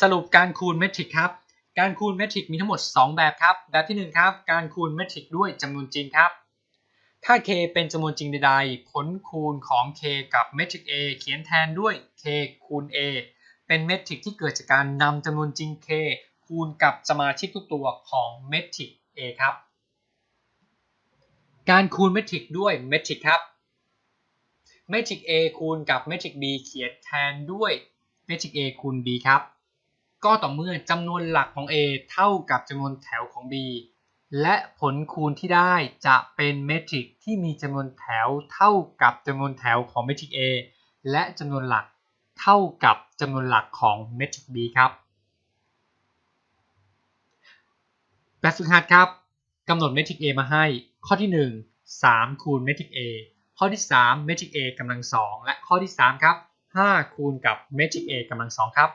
สรุปการคูณเมทริกครับ การคูณเมทริกมีทั้งหมด 2 แบบครับ แบบที่ 1 ครับ การคูณเมทริกด้วยจำนวนจริงครับ ถ้า k เป็นจำนวนจริงใดๆ ผลคูณของ k กับเมทริก a เขียนแทนด้วย k คูณ a เป็นเมทริกที่เกิดจากการนำจำนวนจริง k คูณกับสมาชิกทุกตัวของเมทริก a ครับ การคูณเมทริกด้วยเมทริกครับ เมทริก A คูณกับเมทริก B เขียนแทนด้วยเมทริก A คูณ B ครับ ก็ต่อเมื่อจำนวนหลักของ A เท่ากับจำนวนแถวของ B และผลคูณที่ได้จะเป็นเมทริกที่มีจำนวนแถวเท่ากับจำนวนแถวของเมทริก A และจำนวนหลักเท่ากับจำนวนหลักของเมทริก B ครับแบบฝึกหัดครับกำหนดเมทริก A มาให้ ข้อที่ 1 3 คูณเมทริก A ข้อที่ 3 เมทริก A กำลัง 2 และข้อที่ 3 ครับ 5 คูณกับเมทริก A กำลัง 2 ครับ